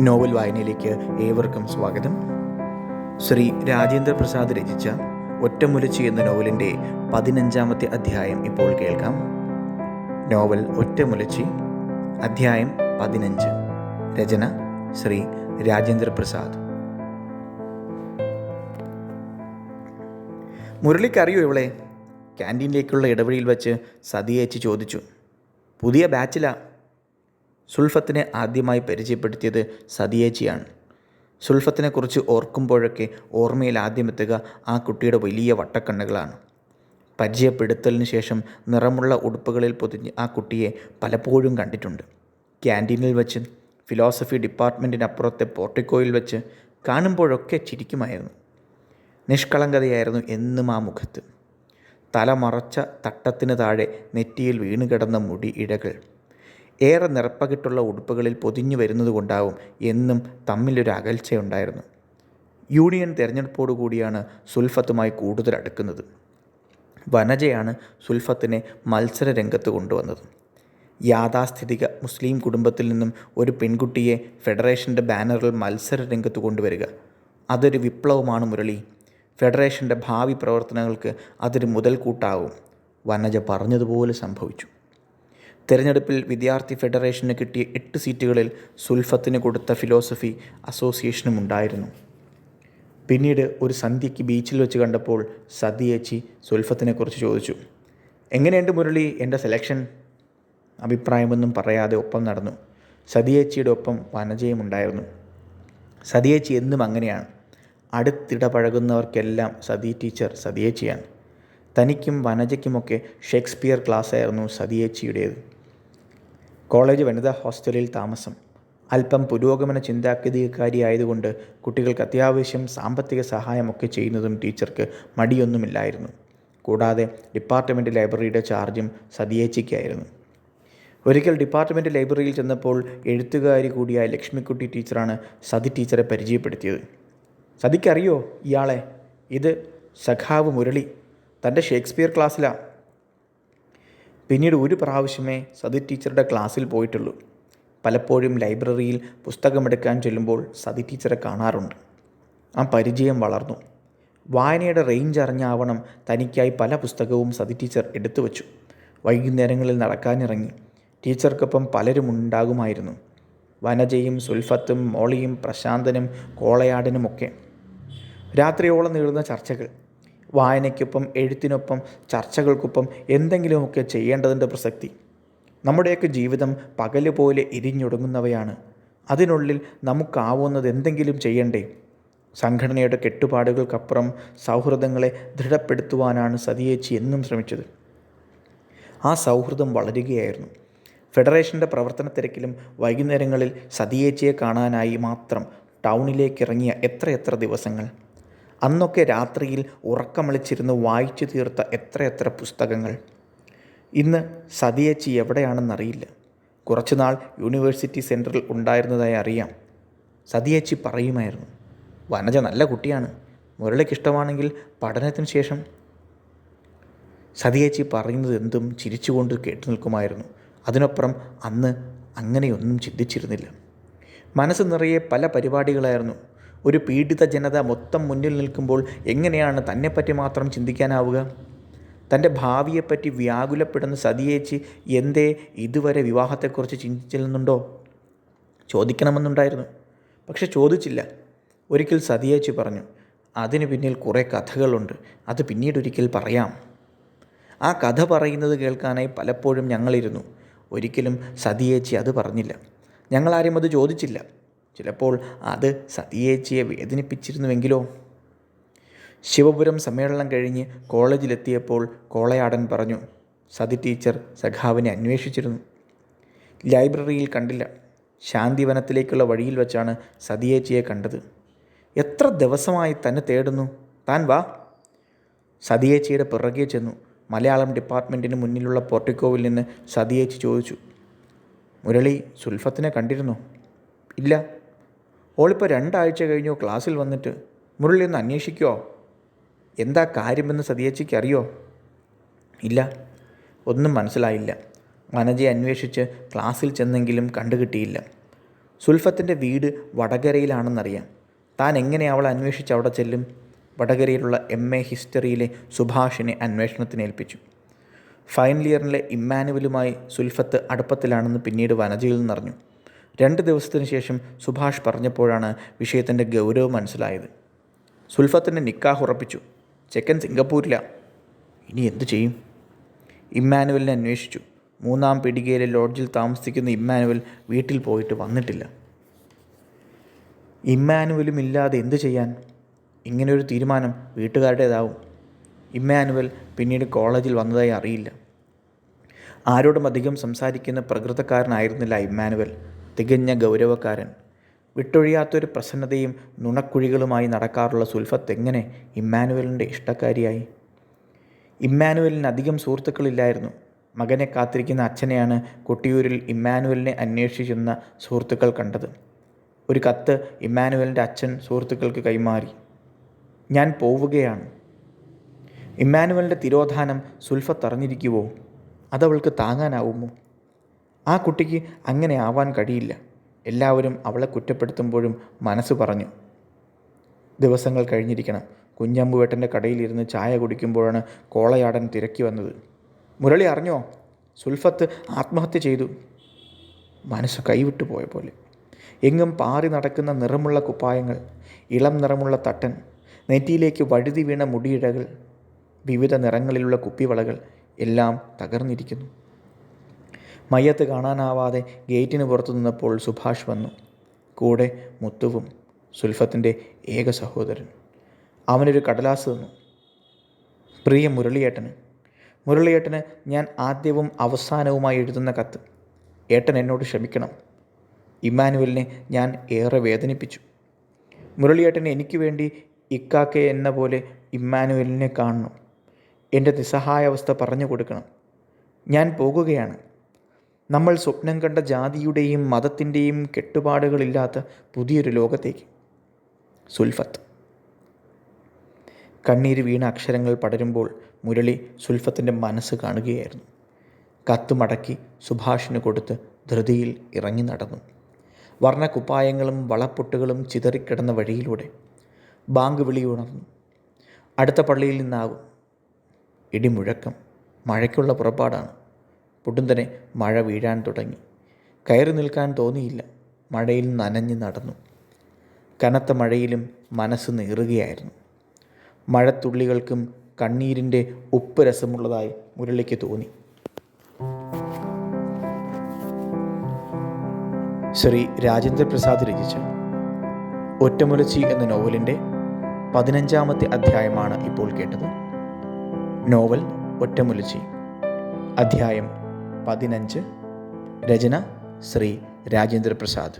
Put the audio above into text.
Novel വായനയിലേക്ക് ഏവർക്കും സ്വാഗതം. ശ്രീ രാജേന്ദ്ര പ്രസാദ് രചിച്ച ഒറ്റമുലച്ചി എന്ന നോവലിന്റെ പതിനഞ്ചാമത്തെ അധ്യായം ഇപ്പോൾ കേൾക്കാം. നോവൽ ഒറ്റമുലച്ചി അധ്യായം പതിനഞ്ച്. രചന ശ്രീ രാജേന്ദ്ര പ്രസാദ്. മുരളിക്കറിയോ ഇവളെ? ക്യാന്റീനിലേക്കുള്ള ഇടവഴിയിൽ വച്ച് സതിയേച്ചി ചോദിച്ചു. പുതിയ ബാച്ചിലാ? സുൽഫത്തിനെ ആദ്യമായി പരിചയപ്പെടുത്തിയത് സതിയേച്ചിയാണ്. സുൽഫത്തിനെക്കുറിച്ച് ഓർക്കുമ്പോഴൊക്കെ ഓർമ്മയിൽ ആദ്യമെത്തുക ആ കുട്ടിയുടെ വലിയ വട്ടക്കണ്ണുകളാണ്. പരിചയപ്പെടുത്തലിന് ശേഷം നിറമുള്ള ഉടുപ്പുകളിൽ പൊതിഞ്ഞ് ആ കുട്ടിയെ പലപ്പോഴും കണ്ടിട്ടുണ്ട്. ക്യാന്റീനിൽ വെച്ച് ഫിലോസഫി ഡിപ്പാർട്ട്മെന്റിനപ്പുറത്തെ പോർട്ടിക്കോയിൽ വെച്ച് കാണുമ്പോഴൊക്കെ ചിരിക്കുമായിരുന്നു. നിഷ്കളങ്കതയായിരുന്നു എന്നും ആ മുഖത്ത്. തല മറച്ച തട്ടത്തിന് താഴെ നെറ്റിയിൽ വീണുകിടന്ന മുടി ഇഴകൾ ഏറെ നിറപ്പകിട്ടുള്ള ഉടുപ്പുകളിൽ പൊതിഞ്ഞു വരുന്നതുകൊണ്ടാവും എന്നും തമ്മിലൊരു അകൽച്ചയുണ്ടായിരുന്നു. യൂണിയൻ തിരഞ്ഞെടുപ്പോടുകൂടിയാണ് സുൽഫത്തുമായി കൂടുതൽ അടുക്കുന്നത്. വനജയാണ് സുൽഫത്തിനെ മത്സര രംഗത്ത് കൊണ്ടുവന്നത്. യാഥാസ്ഥിതിക മുസ്ലിം കുടുംബത്തിൽ നിന്നും ഒരു പെൺകുട്ടിയെ ഫെഡറേഷന്റെ ബാനറിൽ മത്സര രംഗത്ത് കൊണ്ടുവരിക. അതൊരു വിപ്ലവമാണ് മുരളി. ഫെഡറേഷന്റെ ഭാവി പ്രവർത്തനങ്ങൾക്ക് അതൊരു മുതൽക്കൂട്ടാവും. വനജ പറഞ്ഞതുപോലെ സംഭവിച്ചു. തെരഞ്ഞെടുപ്പിൽ വിദ്യാർത്ഥി ഫെഡറേഷന് കിട്ടിയ എട്ട് സീറ്റുകളിൽ സുൽഫത്തിന് കൊടുത്ത ഫിലോസഫി അസോസിയേഷനും ഉണ്ടായിരുന്നു. പിന്നീട് ഒരു സന്ധ്യയ്ക്ക് ബീച്ചിൽ വെച്ച് കണ്ടപ്പോൾ സതിയേച്ചി സുൽഫത്തിനെക്കുറിച്ച് ചോദിച്ചു. എങ്ങനെയുണ്ട് മുരളി? എന്റെ സെലക്ഷൻ അഭിപ്രായമൊന്നും പറയാതെ ഒപ്പം നടന്നു. സതിയേച്ചിയുടെ ഒപ്പം വനജയും ഉണ്ടായിരുന്നു. സതിയേച്ചി എന്നും അങ്ങനെയാണ്. അടുത്തിടപഴകുന്നവർക്കെല്ലാം സതി ടീച്ചർ സതിയേച്ചിയാണ് തനിക്കും വനജയ്ക്കുമൊക്കെ ഷേക്സ്പിയർ ക്ലാസ്സായിരുന്നു സതിയേച്ചിയുടേത് കോളേജ് വനിതാ ഹോസ്റ്റലിൽ താമസം. അല്പം പുരോഗമന ചിന്താഗതിക്കാരിയായതുകൊണ്ട് കുട്ടികൾക്ക് അത്യാവശ്യം സാമ്പത്തിക സഹായമൊക്കെ ചെയ്യുന്നതും ടീച്ചർക്ക് മടിയൊന്നുമില്ലായിരുന്നു. കൂടാതെ ഡിപ്പാർട്ട്മെന്റ് ലൈബ്രറിയുടെ ചാർജും സതിയേച്ചിക്കായിരുന്നു. ഒരിക്കൽ ഡിപ്പാർട്ട്മെന്റ് ലൈബ്രറിയിൽ ചെന്നപ്പോൾ എഴുത്തുകാരി കൂടിയായ ലക്ഷ്മിക്കുട്ടി ടീച്ചറാണ് സതി ടീച്ചറെ പരിചയപ്പെടുത്തിയത്. സതിക്കറിയോ ഇയാളെ? ഇത് സഖാവ് മുരളി. തന്റെ ഷേക്സ്പിയർ ക്ലാസ്സിലാണ് പിന്നീട് ഒരു പ്രാവശ്യമേ സതി ടീച്ചറുടെ ക്ലാസ്സിൽ പോയിട്ടുള്ളൂ. പലപ്പോഴും ലൈബ്രറിയിൽ പുസ്തകമെടുക്കാൻ ചെല്ലുമ്പോൾ സതി ടീച്ചറെ കാണാറുണ്ട്. ആ പരിചയം വളർന്നു. വായനയുടെ റേഞ്ച് അറിഞ്ഞാവണം തനിക്കായി പല പുസ്തകവും സതി ടീച്ചർ എടുത്തു വച്ചു. വൈകുന്നേരങ്ങളിൽ നടക്കാനിറങ്ങി. ടീച്ചർക്കൊപ്പം പലരും ഉണ്ടാകുമായിരുന്നു. വനജയും സുൽഫത്തും മോളിയും പ്രശാന്തനും കോളയാടനുമൊക്കെ. രാത്രിയോളം നീളുന്ന ചർച്ചകൾ. വായനയ്ക്കൊപ്പം എഴുത്തിനൊപ്പം ചർച്ചകൾക്കൊപ്പം എന്തെങ്കിലുമൊക്കെ ചെയ്യേണ്ടതിന്റെ പ്രസക്തി. നമ്മുടെയൊക്കെ ജീവിതം പകൽ പോലെ എരിഞ്ഞൊടുങ്ങുന്നവയാണ് അതിനുള്ളിൽ നമുക്കാവുന്നത് എന്തെങ്കിലും ചെയ്യണ്ടേ? സംഘടനയുടെ കെട്ടുപാടുകൾക്കപ്പുറം സൗഹൃദങ്ങളെ ദൃഢപ്പെടുത്തുവാനാണ് സതിയേച്ചി എന്നും ശ്രമിച്ചത്. ആ സൗഹൃദം വളരുകയായിരുന്നു. ഫെഡറേഷന്റെ പ്രവർത്തന തിരക്കിലും വൈകുന്നേരങ്ങളിൽ സതിയേച്ചിയെ കാണാനായി മാത്രം ടൗണിലേക്ക് ഇറങ്ങിയ എത്രയെത്ര ദിവസങ്ങൾ? അന്നൊക്കെ രാത്രിയിൽ ഉറക്കമളിച്ചിരുന്ന് വായിച്ചു തീർത്ത എത്രയെത്ര പുസ്തകങ്ങൾ. ഇന്ന് സതിയേച്ചി എവിടെയാണെന്നറിയില്ല. കുറച്ചുനാൾ യൂണിവേഴ്സിറ്റി സെന്ററിൽ ഉണ്ടായിരുന്നതായി അറിയാം. സതിയേച്ചി പറയുമായിരുന്നു വനജ നല്ല കുട്ടിയാണ്. മുരളിക്ക് ഇഷ്ടമാണെങ്കിൽ പഠനത്തിന് ശേഷം. സതിയേച്ചി പറയുന്നത് എന്തും ചിരിച്ചുകൊണ്ട് കേട്ടു നിൽക്കുമായിരുന്നു. അതിനപ്പുറം അന്ന് അങ്ങനെയൊന്നും ചിന്തിച്ചിരുന്നില്ല. മനസ്സ് നിറയെ പല പരിപാടികളായിരുന്നു. ഒരു പീഡിത ജനത മൊത്തം മുന്നിൽ നിൽക്കുമ്പോൾ എങ്ങനെയാണ് തന്നെപ്പറ്റി മാത്രം ചിന്തിക്കാനാവുക? തന്റെ ഭാവിയെപ്പറ്റി വ്യാകുലപ്പെടുന്ന സതിയേച്ചി എന്തേ ഇതുവരെ വിവാഹത്തെക്കുറിച്ച് ചിന്തിച്ചിരുന്നുണ്ടോ ചോദിക്കണമെന്നുണ്ടായിരുന്നു. പക്ഷെ ചോദിച്ചില്ല. ഒരിക്കൽ സതിയേച്ചി പറഞ്ഞു അതിന് പിന്നിൽ കുറേ കഥകളുണ്ട്. അത് പിന്നീട് ഒരിക്കൽ പറയാം. ആ കഥ പറയുന്നത് കേൾക്കാനായി പലപ്പോഴും ഞങ്ങളിരുന്നു. ഒരിക്കലും സതിയേച്ചി അത് പറഞ്ഞില്ല. ഞങ്ങളാരും അത് ചോദിച്ചില്ല. ചിലപ്പോൾ അത് സതിയേച്ചിയെ വേദനിപ്പിച്ചിരുന്നുവെങ്കിലോ? ശിവപുരം സമ്മേളനം കഴിഞ്ഞ് കോളേജിലെത്തിയപ്പോൾ കോളയാടൻ പറഞ്ഞു സതി ടീച്ചർ സഖാവിനെ അന്വേഷിച്ചിരുന്നു. ലൈബ്രറിയിൽ കണ്ടില്ല. ശാന്തിവനത്തിലേക്കുള്ള വഴിയിൽ വെച്ചാണ് സതിയേച്ചിയെ കണ്ടത്. എത്ര ദിവസമായി തന്നെ തേടുന്നു? താൻ വാ. സതിയേച്ചിയുടെ പിറകെ ചെന്നു. മലയാളം ഡിപ്പാർട്ട്മെന്റിന് മുന്നിലുള്ള പോർട്ടിക്കോവിൽ നിന്ന് സതിയേച്ചി ചോദിച്ചു മുരളി സുൽഫത്തിനെ കണ്ടിരുന്നോ? ഇല്ല. ഓളിപ്പോൾ രണ്ടാഴ്ച കഴിഞ്ഞു ക്ലാസ്സിൽ വന്നിട്ട്? മുരളി ഒന്ന് അന്വേഷിക്കുമോ എന്താ കാര്യമെന്ന് സതിയച്ചിക്ക് അറിയോ? ഇല്ല. ഒന്നും മനസ്സിലായില്ല. വനജയെ അന്വേഷിച്ച് ക്ലാസ്സിൽ ചെന്നെങ്കിലും കണ്ടുകിട്ടിയില്ല. സുൽഫത്തിന്റെ വീട് വടകരയിലാണെന്നറിയാം. താൻ എങ്ങനെ അവളെ അന്വേഷിച്ച് അവിടെ ചെല്ലും? വടകരയിലുള്ള എം എ ഹിസ്റ്ററിയിലെ സുഭാഷിനെ അന്വേഷണത്തിന് ഏൽപ്പിച്ചു. ഫൈനൽ ഇയറിലെ ഇമ്മാനുവലുമായി സുൽഫത്ത് അടുപ്പത്തിലാണെന്ന് പിന്നീട് വനജയിൽ നിന്നറിഞ്ഞു. രണ്ട് ദിവസത്തിന് ശേഷം സുഭാഷ് പറഞ്ഞപ്പോഴാണ് വിഷയത്തിന്റെ ഗൗരവം മനസ്സിലായത്. സുൽഫത്തിന്റെ നിക്കാഹ് ഉറപ്പിച്ചു. ചെക്കൻ സിംഗപ്പൂരില. ഇനി എന്തു ചെയ്യും? ഇമ്മാനുവലിനെ അന്വേഷിച്ചു. മൂന്നാം പിടികയിലെ ലോഡ്ജിൽ താമസിക്കുന്ന ഇമ്മാനുവൽ വീട്ടിൽ പോയിട്ട് വന്നിട്ടില്ല. ഇമ്മാനുവലും ഇല്ലാതെ എന്തു ചെയ്യാൻ? ഇങ്ങനൊരു തീരുമാനം വീട്ടുകാരുടേതാവും. ഇമ്മാനുവൽ പിന്നീട് കോളേജിൽ വന്നതായി അറിയില്ല. ആരോടും അധികം സംസാരിക്കുന്ന പ്രകൃതക്കാരനായിരുന്നില്ല ഇമ്മാനുവൽ. തികഞ്ഞ ഗൗരവക്കാരൻ. വിട്ടൊഴിയാത്തൊരു പ്രസന്നതയും നുണക്കുഴികളുമായി നടക്കാറുള്ള സുൽഫത്ത് എങ്ങനെ ഇമ്മാനുവലിന്റെ ഇഷ്ടക്കാരിയായി? ഇമ്മാനുവലിന് അധികം സുഹൃത്തുക്കളില്ലായിരുന്നു. മകനെ കാത്തിരിക്കുന്ന അച്ഛനെയാണ് കൊട്ടിയൂരിൽ ഇമ്മാനുവലിനെ അന്വേഷിച്ചിരുന്ന സുഹൃത്തുക്കൾ കണ്ടത്. ഒരു കത്ത് ഇമ്മാനുവലിന്റെ അച്ഛൻ സുഹൃത്തുക്കൾക്ക് കൈമാറി. ഞാൻ പോവുകയാണ്. ഇമ്മാനുവലിന്റെ തിരോധാനം സുൽഫത്ത് അറിഞ്ഞിരിക്കുവോ? അതവൾക്ക് താങ്ങാനാവുമോ? ആ കുട്ടിക്ക് അങ്ങനെ ആവാൻ കഴിയില്ല. എല്ലാവരും അവളെ കുറ്റപ്പെടുത്തുമ്പോഴും മനസ്സ് പറഞ്ഞു. ദിവസങ്ങൾ കഴിഞ്ഞിരിക്കണം. കുഞ്ഞമ്പുവേട്ടന്റെ കടയിലിരുന്ന് ചായ കുടിക്കുമ്പോഴാണ് കോളയാടൻ തിരക്കി വന്നത്. മുരളി അറിഞ്ഞോ? സുൽഫത്ത് ആത്മഹത്യ ചെയ്തു. മനസ്സ് കൈവിട്ടു പോയ പോലെ. എങ്ങും പാറി നടക്കുന്ന നിറമുള്ള കുപ്പായങ്ങൾ ഇളം നിറമുള്ള തട്ടൻ നെറ്റിയിലേക്ക് വഴുതി വീണ മുടിയിഴകൾ വിവിധ നിറങ്ങളിലുള്ള കുപ്പിവളകൾ എല്ലാം തകർന്നിരിക്കുന്നു. മയ്യത്ത് കാണാനാവാതെ ഗേറ്റിന് പുറത്തു നിന്നപ്പോൾ സുഭാഷ് വന്നു. കൂടെ മുത്തുവും സുൽഫത്തിന്റെ ഏക സഹോദരൻ. അവനൊരു കടലാസ് തന്നു. പ്രിയ മുരളിയേട്ടന്. മുരളിയേട്ടന് ഞാൻ ആദ്യവും അവസാനവുമായി എഴുതുന്ന കത്ത്. ഏട്ടൻ എന്നോട് ക്ഷമിക്കണം. ഇമ്മാനുവലിനെ ഞാൻ ഏറെ വേദനിപ്പിച്ചു. മുരളിയേട്ടൻ എനിക്ക് വേണ്ടി ഇക്കാക്കെ എന്ന പോലെ ഇമ്മാനുവലിനെ കാണണം. എന്റെ നിസ്സഹായാവസ്ഥ പറഞ്ഞു കൊടുക്കണം. ഞാൻ പോകുകയാണ്. നമ്മൾ സ്വപ്നം കണ്ട ജാതിയുടെയും മതത്തിന്റെയും കെട്ടുപാടുകളില്ലാത്ത പുതിയൊരു ലോകത്തേക്ക്. സുൽഫത്ത്. കണ്ണീര് വീണ അക്ഷരങ്ങൾ പടരുമ്പോൾ മുരളി സുൽഫത്തിന്റെ മനസ്സ് കാണുകയായിരുന്നു. കത്ത് മടക്കി സുഭാഷിന് കൊടുത്ത് ധൃതിയിൽ ഇറങ്ങി നടന്നു. വർണക്കുപ്പായങ്ങളും വളപ്പൊട്ടുകളും ചിതറിക്കിടന്ന വഴിയിലൂടെ ബാങ്ക് വിളി ഉണർന്നു. അടുത്ത പള്ളിയിൽ നിന്നാകും. ഇടിമുഴക്കം. മഴയ്ക്കുള്ള പുറപ്പാടാണ്. പൊടുന്തനെ മഴ വീഴാൻ തുടങ്ങി. കയറി നിൽക്കാൻ തോന്നിയില്ല. മഴയിൽ നനഞ്ഞ് നടന്നു. കനത്ത മഴയിലും മനസ്സ് നീറുകയായിരുന്നു. മഴത്തുള്ളികൾക്കും കണ്ണീരിന്റെ ഉപ്പ് രസമുള്ളതായി മുരളിക്ക് തോന്നി. ശ്രീ രാജേന്ദ്ര പ്രസാദ് രചിച്ച ഒറ്റമുലച്ചി എന്ന നോവലിന്റെ പതിനഞ്ചാമത്തെ അധ്യായമാണ് ഇപ്പോൾ കേട്ടത്. നോവൽ ഒറ്റമുലച്ചി. അധ്യായം പതിനഞ്ച് രചന ശ്രീ രാജേന്ദ്ര പ്രസാദ്